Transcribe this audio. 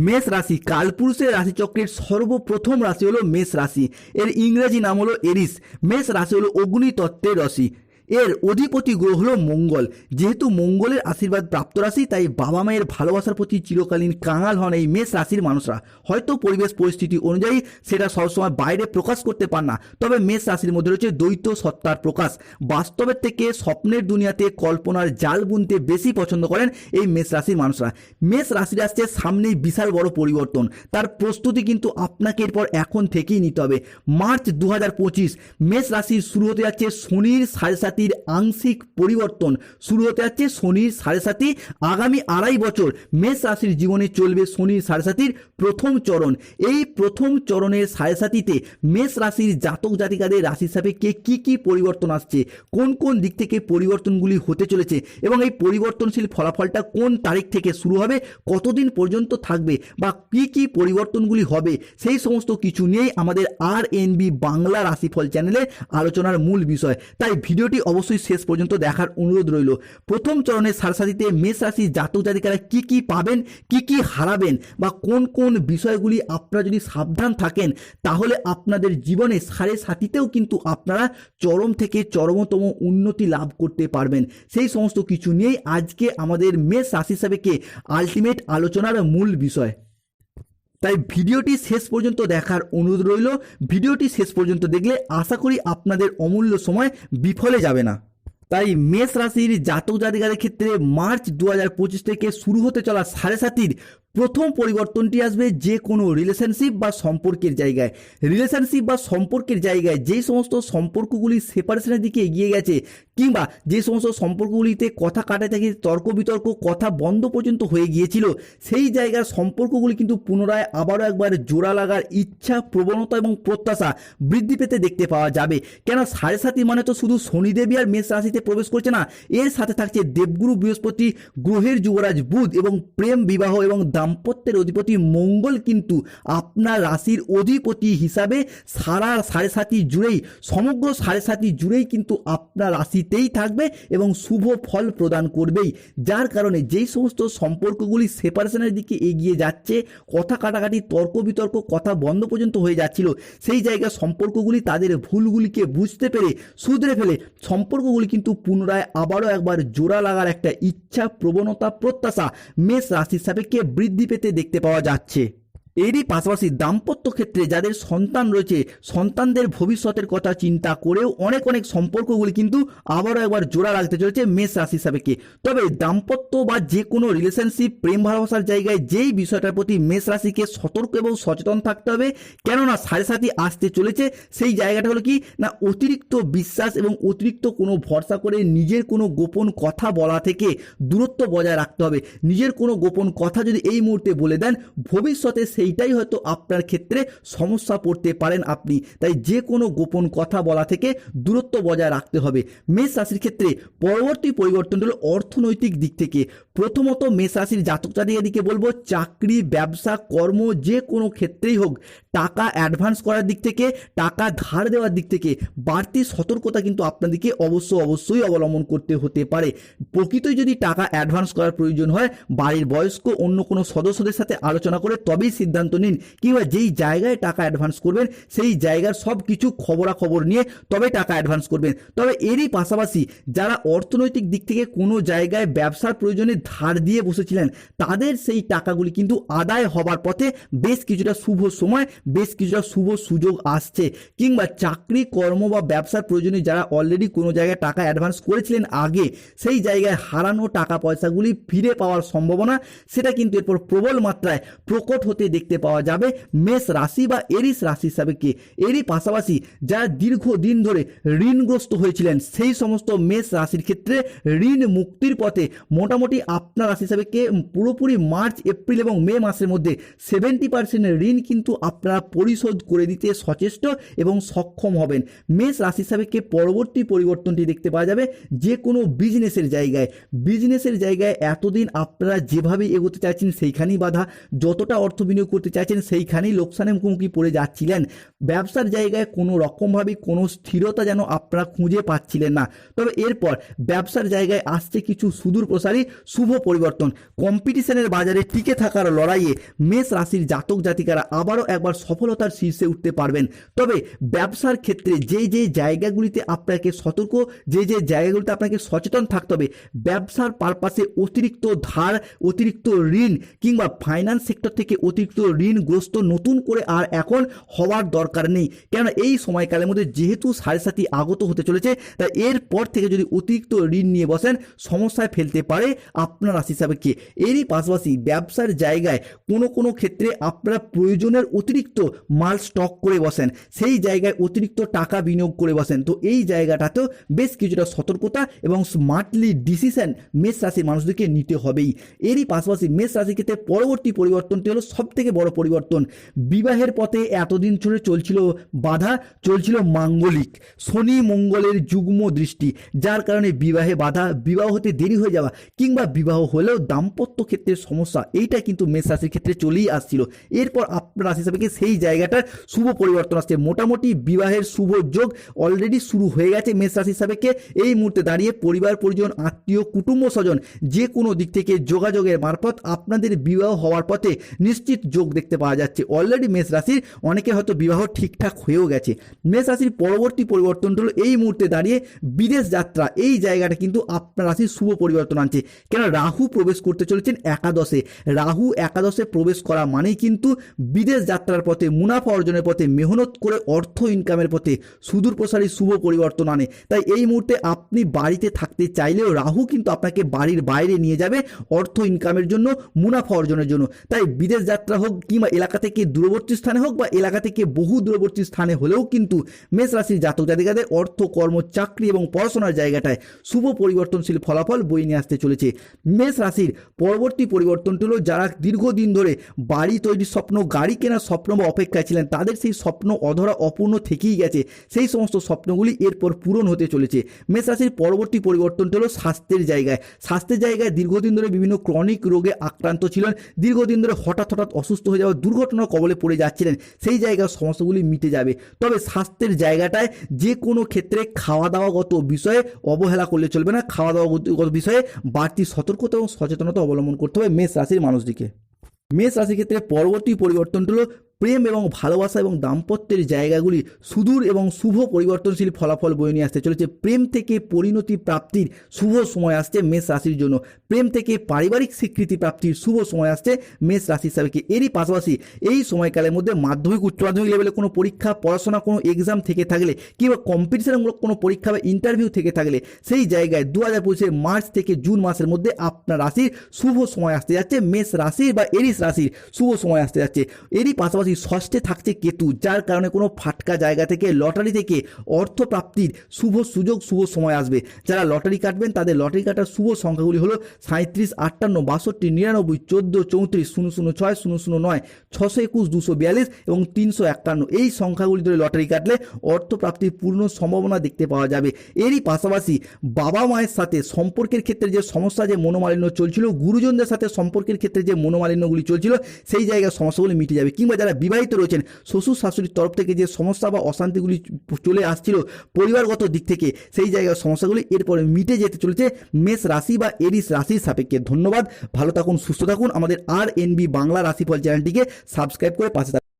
মেষ রাশি, কালপুরুষের রাশিচক্রের সর্বপ্রথম রাশি হলো মেষ রাশি। এর ইংরেজি নাম হলো এরিস। মেষ রাশি হলো অগ্নিতত্ত্বের রাশি। এর অধিপতি গ্রহ হলো মঙ্গল। যেহেতু মঙ্গলের আশীর্বাদ প্রাপ্ত রাশি, তাই বাবা মায়ের ভালোবাসার প্রতি চিরকালীন কাঙাল হন এই মেষ রাশির মানুষরা। হয়তো পরিবেশ পরিস্থিতি অনুযায়ী সেটা সবসময় বাইরে প্রকাশ করতে পার না, তবে মেষ রাশির মধ্যে রয়েছে দ্বৈত সত্তার প্রকাশ। বাস্তবের থেকে স্বপ্নের দুনিয়াতে কল্পনার জাল বুনতে বেশি পছন্দ করেন এই মেষ রাশির মানুষরা। মেষ রাশির আসছে সামনেই বিশাল বড় পরিবর্তন। তার প্রস্তুতি কিন্তু আপনাকে এরপর এখন থেকেই নিতে হবে। মার্চ দু হাজার পঁচিশ, মেষ রাশির শুরু হতে যাচ্ছে শনির সাড়ে সাতির আংশিক পরিবর্তন শুরু হতে যাচ্ছে শনির সাড়ে সাতি। আগামী আড়াই বছর মেষ রাশির জীবনে চলবে শনির সাড়ে সাতির প্রথম চরণ। এই প্রথম চরণের সাড়ে সাতিতে মেষ রাশির জাতক জাতিকাদের রাশি সাপেক্ষে কী কী পরিবর্তন আসছে? কোন কোন দিক থেকে পরিবর্তনগুলি হতে চলেছে? এবং এই পরিবর্তনশীল ফলাফলটা কোন তারিখ থেকে শুরু হবে? কতদিন পর্যন্ত থাকবে? বা কী কী পরিবর্তনগুলি হবে? সেই সমস্ত কিছু নিয়েই আমাদের আর এনবি বাংলা রাশিফল চ্যানেলে আলোচনার মূল বিষয়। তাই ভিডিওটি অবশ্যই শেষ পর্যন্ত দেখার অনুরোধ রইল। প্রথম চরণের সারসাথীতে মেষ রাশির জাতক জাতিকারা কী কি পাবেন, কি কি হারাবেন বা কোন কোন বিষয়গুলি আপনারা যদি সাবধান থাকেন, তাহলে আপনাদের জীবনে সাড়ে সাথীতেও কিন্তু আপনারা চরম থেকে চরমতম উন্নতি লাভ করতে পারবেন। সেই সমস্ত কিছু নিয়েই আজকে আমাদের মেষ রাশি হিসাবেকে আলটিমেট আলোচনার মূল বিষয়। তাই ভিডিওটি শেষ পর্যন্ত দেখার অনুরোধ রইল। ভিডিওটি শেষ পর্যন্ত দেখলে আশা করি আপনাদের অমূল্য সময় বিফলে যাবে না। তাই মেষ রাশির জাতক জাতিকাদের ক্ষেত্রে মার্চ দু হাজার পঁচিশ থেকে শুরু হতে চলা সাড়ে সাতির প্রথম পরিবর্তনটি আসবে যে কোনো রিলেশনশিপ বা সম্পর্কের জায়গায়। রিলেশনশিপ বা সম্পর্কের জায়গায় যেই সমস্ত সম্পর্কগুলি সেপারেশনের দিকে এগিয়ে গেছে কিংবা যে সমস্ত সম্পর্কগুলিতে কথা থেকে তর্ক বিতর্ক কথা বন্ধ পর্যন্ত হয়ে গিয়েছিল, সেই জায়গার সম্পর্কগুলি কিন্তু পুনরায় আবারও একবার জোড়া লাগার ইচ্ছা, প্রবণতা এবং প্রত্যাশা বৃদ্ধি পেতে দেখতে পাওয়া যাবে। কেন সাড়ে সাতি মানে তো শুধু শনিদেবী আর মেষ রাশিতে প্রবেশ করছে না, এর সাথে থাকছে দেবগুরু বৃহস্পতি, গ্রহের যুবরাজ বুধ এবং প্রেম, বিবাহ এবং দাম্পত্যের অধিপতি মঙ্গল কিন্তু আপনার রাশির অধিপতি হিসাবে সারা সাড়ে সাতি জুড়েই, সমগ্র সাড়ে সাতি জুড়েই কিন্তু আপনার রাশিতেই থাকবে এবং শুভ ফল প্রদান করবেই। যার কারণে যেই সমস্ত সম্পর্কগুলি সেপারেশনের দিকে এগিয়ে যাচ্ছে, কথা কাটাকাটি, তর্ক বিতর্ক, কথা বন্ধ পর্যন্ত হয়ে যাচ্ছিল, সেই জায়গায় সম্পর্কগুলি তাদের ভুলগুলিকে বুঝতে পেরে শুধরে ফেলে সম্পর্কগুলি কিন্তু পুনরায় আবারও একবার জোড়া লাগার একটা ইচ্ছা প্রবণতা প্রত্যাশা মেষ রাশির সাপেক্ষে বৃদ্ধি পেতে দেখতে পাওয়া যাচ্ছে। এরই পাশাপাশি দাম্পত্য ক্ষেত্রে যাদের সন্তান রয়েছে, সন্তানদের ভবিষ্যতের কথা চিন্তা করেও অনেক অনেক সম্পর্কগুলি কিন্তু আবারও একবার জোড়া রাখতে চলেছে মেষ রাশি সাপেক্ষে। তবে দাম্পত্য বা যে কোনো রিলেশনশিপ প্রেম ভালোবাসার জায়গায় যেই বিষয়টার প্রতি মেষ রাশিকে সতর্ক এবং সচেতন থাকতে হবে, কেননা সাড়ে সাথে আসতে চলেছে, সেই জায়গাটা হলো কি, না অতিরিক্ত বিশ্বাস এবং অতিরিক্ত কোনো ভরসা করে নিজের কোনো গোপন কথা বলা থেকে দূরত্ব বজায় রাখতে হবে। নিজের কোনো গোপন কথা যদি এই মুহূর্তে বলে দেন, ভবিষ্যতে সেইটাই হয়তো আপনার ক্ষেত্রে সমস্যা পড়তে পারেন আপনি। তাই যে কোনো গোপন কথা বলা থেকে দূরত্ব বজায় রাখতে হবে। মেষ রাশির ক্ষেত্রে পরবর্তী পরিবর্তন হলো অর্থনৈতিক দিক থেকে। প্রথমত মেষ রাশির জাতক জাতিকাদিকে বলব, চাকরি, ব্যবসা, কর্ম যে কোনো ক্ষেত্রেই হোক, টাকা অ্যাডভান্স করার দিক থেকে, টাকা ধার দেওয়ার দিক থেকে বাড়তি সতর্কতা কিন্তু আপনাদেরকে অবশ্য অবশ্যই অবলম্বন করতে হতে পারে। প্রকৃতই যদি টাকা অ্যাডভান্স করার প্রয়োজন হয়, বাড়ির বয়স্ক অন্য কোনো সদস্যদের সাথে আলোচনা করে তবেই সিদ্ধান্ত নিন কিংবা যেই জায়গায় টাকা অ্যাডভান্স করবেন, সেই জায়গার সব কিছু খবরাখবর নিয়ে তবে টাকা অ্যাডভান্স করবেন। তবে এরই পাশাপাশি যারা অর্থনৈতিক দিক থেকে কোনো জায়গায় ব্যবসার প্রয়োজনে ধার দিয়ে বসেছিলেন, তাদের সেই টাকাগুলি কিন্তু আদায় হবার পথে বেশ কিছুটা শুভ সময়, বেশ কিছুটা শুভ সুযোগ আসছে। কিংবা চাকরি, কর্ম বা ব্যবসার প্রয়োজনে যারা অলরেডি কোনো জায়গায় টাকা অ্যাডভান্স করেছিলেন আগে, সেই জায়গায় হারানো টাকা পয়সাগুলি ফিরে পাওয়ার সম্ভাবনা, সেটা কিন্তু এরপর প্রবল মাত্রায় প্রকট হতে দেখতে পাওয়া যাবে মেষ রাশি বা এরিস রাশি হিসাবে কে। এরই পাশাপাশি যারা দীর্ঘদিন ধরে ঋণগ্রস্ত হয়েছিলেন, সেই সমস্ত মেষ রাশির ক্ষেত্রে ঋণ মুক্তির পথে মোটামুটি আপনার রাশি হিসাবে কে, পুরোপুরি মার্চ, এপ্রিল এবং মে মাসের মধ্যে সেভেন্টি পার্সেন্ট ঋণ কিন্তু আপনারা পরিশোধ করে দিতে সচেষ্ট এবং সক্ষম হবেন। মেষ রাশি কে, পরবর্তী পরিবর্তনটি দেখতে পাওয়া যাবে যে কোনো বিজনেসের জায়গায়। বিজনেসের জায়গায় এতদিন আপনারা যেভাবে এগোতে চাইছেন, সেইখানেই বাধা। যতটা অর্থ বিনিয়োগ করতে চাইছেন সেইখানেই লোকসানের মুখোমুখি পড়ে যাচ্ছিলেন। ব্যবসার জায়গায় কোনো রকমভাবে কোনো স্থিরতা যেন আপনারা খুঁজে পাচ্ছিলেন না। তবে এরপর ব্যবসার জায়গায় আসছে কিছু সুদূর প্রসারী, শুভ পরিবর্তন। কম্পিটিশনের বাজারে টিকে থাকার লড়াইয়ে মেষ রাশির জাতক জাতিকারা আবারও একবার সফলতার শীর্ষে উঠতে পারবেন। তবে ব্যবসার ক্ষেত্রে যে যে জায়গাগুলিতে আপনাকে সতর্ক, যে যে জায়গাগুলিতে আপনাকে সচেতন থাকতে হবে, ব্যবসার পারপাসে অতিরিক্ত ধার, অতিরিক্ত ঋণ কিংবা ফাইন্যান্স সেক্টর থেকে অতিরিক্ত ঋণগ্রস্ত নতুন করে আর এখন হওয়ার দরকার নেই। কেননা এই সময়কালের মধ্যে যেহেতু সাড়ে সাথী আগত হতে চলেছে, তাই এরপর থেকে যদি অতিরিক্ত ঋণ নিয়ে বসেন, সমস্যায় ফেলতে পারে আপনার রাশি সাপেক্ষে। এরই পাশাপাশি ব্যবসার জায়গায় কোনো কোনো ক্ষেত্রে আপনারা প্রয়োজনের অতিরিক্ত মাল স্টক করে বসেন, সেই জায়গায় অতিরিক্ত টাকা বিনিয়োগ করে বসেন। তো এই জায়গাটাতেও বেশ কিছুটা সতর্কতা এবং স্মার্টলি ডিসিশন মেষ রাশির মানুষদেরকে নিতে হবেই। এরই পাশাপাশি মেষ রাশির ক্ষেত্রে পরবর্তী পরিবর্তনটি হলো সব থেকে বড় পরিবর্তন। বিবাহের পথে এতদিন ধরে চলছিল বাধা, চলছিল মাঙ্গলিক, শনি মঙ্গলের যুগ্ম দৃষ্টি, যার কারণে বিবাহে বাধা, বিবাহ হতে দেরি হয়ে যাওয়া কিংবা বিবাহ হলেও দাম্পত্য ক্ষেত্রে সমস্যা, এইটা কিন্তু মেষ রাশির ক্ষেত্রে চলেই আসছিল। এরপর আপনার রাশি হিসাবে সেই জায়গাটার শুভ পরিবর্তন আসছে। মোটামুটি বিবাহের শুভ যোগ অলরেডি শুরু হয়ে গেছে মেষ রাশি সাপেক্ষে এই মুহূর্তে দাঁড়িয়ে পরিবার, পরিজন, আত্মীয়, কুটুম্ব স্বজন যে কোনো দিক থেকে যোগাযোগের মারফত আপনাদের বিবাহ হওয়ার পথে নিশ্চিত যোগ দেখতে পাওয়া যাচ্ছে। অলরেডি মেষ রাশির অনেকের হয়তো বিবাহ ঠিকঠাক হয়েও গেছে। মেষ রাশির পরবর্তী পরিবর্তনটা হলো এই মুহূর্তে দাঁড়িয়ে বিদেশ যাত্রা। এই জায়গাটা কিন্তু আপনার রাশির শুভ পরিবর্তন আনছে। কেন? রাহু প্রবেশ করতে চলেছেন একাদশে। রাহু একাদশে প্রবেশ করা মানেই কিন্তু বিদেশ যাত্রার পথে, মুনাফা অর্জনের পথে, মেহনত করে অর্থ ইনকামের পথে সুদূর প্রসারী শুভ পরিবর্তন আনে। তাই এই মুহূর্তে আপনি বাড়িতে থাকতে চাইলেও রাহু কিন্তু আপনাকে বাড়ির বাইরে নিয়ে যাবে অর্থ ইনকামের জন্য, মুনাফা অর্জনের জন্য। তাই বিদেশ যাত্রা হোক কিংবা এলাকা থেকে দূরবর্তী স্থানে হোক বা এলাকা থেকে বহু দূরবর্তী স্থানে হলেও কিন্তু মেষ রাশির জাতক জাতিকাদের অর্থ, কর্ম, চাকরি এবং পড়াশোনার জায়গাটায় শুভ পরিবর্তনশীল ফলাফল বই নিয়ে আসতে চলেছে। মেষ রাশির পরবর্তী পরিবর্তনটি হলো যারা দীর্ঘদিন ধরে বাড়ি তৈরির স্বপ্ন, গাড়ি কেনার স্বপ্ন বা অপেক্ষায় ছিলেন, তাদের সেই স্বপ্ন অধরা অপূর্ণ থেকেই গেছে। সেই সমস্ত স্বপ্নগুলি এরপর পূরণ হতে চলেছে। মেষ রাশির পরবর্তী পরিবর্তনটি হলো স্বাস্থ্যের জায়গায়। স্বাস্থ্যের জায়গায় দীর্ঘদিন ধরে বিভিন্ন ক্রনিক রোগে আক্রান্ত ছিলেন। দীর্ঘদিন ধরে হঠাৎ হঠাৎ অসুস্থ হয়ে যাওয়া দুর্ঘটনার কবলে পড়ে যাচ্ছিলেন, সেই জায়গার সমস্যাগুলি মিটে যাবে। তবে স্বাস্থ্যের জায়গাটায় যে কোনো ক্ষেত্রে খাওয়া দাওয়াগত বিষয়ে অবহেলা করলে চলবে না। খাওয়া দাওয়াগত বিষয়ে বাড়তি সতর্কতা এবং সচেতনতা অবলম্বন করতে হবে মেষ রাশির মানুষটিকে। মেষ রাশির ক্ষেত্রে পরবর্তী পরিবর্তনটি হলো প্রেম এবং ভালোবাসা এবং দাম্পত্যের জায়গাগুলি সুদূর এবং শুভ পরিবর্তনশীল ফলাফল বয়ে নিয়ে আসতে চলেছে। প্রেম থেকে পরিণতি প্রাপ্তির শুভ সময় আসছে মেষ রাশির জন্য। প্রেম থেকে পারিবারিক স্বীকৃতি প্রাপ্তির শুভ সময় আসছে মেষ রাশি হিসাবে এরই পাশাপাশি এই সময়কালের মধ্যে মাধ্যমিক উচ্চ মাধ্যমিক লেভেলে কোনো পরীক্ষা, পড়াশোনা, কোনো এক্সাম থেকে থাকলে কিংবা কম্পিটিশনমূলক কোনো পরীক্ষা বা ইন্টারভিউ থেকে থাকলে সেই জায়গায় দু হাজার পঁচিশে মার্চ থেকে জুন মাসের মধ্যে আপনার রাশির শুভ সময় আসতে যাচ্ছে। মেষ রাশির বা এরিস রাশির শুভ সময় আসতে যাচ্ছে। এরই পাশাপাশি ষষ্ঠে থাকছে কেতু, যার কারণে কোনো ফাটকা জায়গা থেকে লটারি থেকে অর্থ প্রাপ্তির শুভ সুযোগ, শুভ সময় আসবে। যারা লটারি কাটবেন, তাদের লটারি কাটার শুভ সংখ্যাগুলি হলো সাঁত্রিশ আটান্ন, বাষট্টি, নিরানব্বই, চোদ্দ, চৌত্রিশ, শূন্য শূন্য, ছয়, শূন্য শূন্য, নয়, ছশো একুশ, দুশো বিয়াল্লিশ এবং তিনশো একান্ন। এই সংখ্যাগুলি ধরে লটারি কাটলে অর্থ প্রাপ্তির পূর্ণ সম্ভাবনা দেখতে পাওয়া যাবে। এরই পাশাপাশি বাবা মায়ের সাথে সম্পর্কের ক্ষেত্রে যে সমস্যা, যে মনোমালিন্য চলছিল, গুরুজনদের সাথে সম্পর্কের ক্ষেত্রে যে মনোমালিন্যগুলি চলছিল, সেই জায়গায় সমস্যাগুলি মিটে যাবে। কিংবা যারা বিবাহিত রয়েছেন। শ্বশুর শাশুড়ির তরফ থেকে যে সমস্যা বা অশান্তিগুলি চলে আসছিল পরিবারগত দিক থেকে, সেই জায়গার সমস্যাগুলি এরপরে মিটে যেতে চলেছে। মেষ রাশি বা এরিস রাশির সাপেক্ষে ধন্যবাদ। ভালো থাকুন, সুস্থ থাকুন। আমাদের আর এনবি বাংলা রাশিফল চ্যানেলটিকে সাবস্ক্রাইব করে পাশে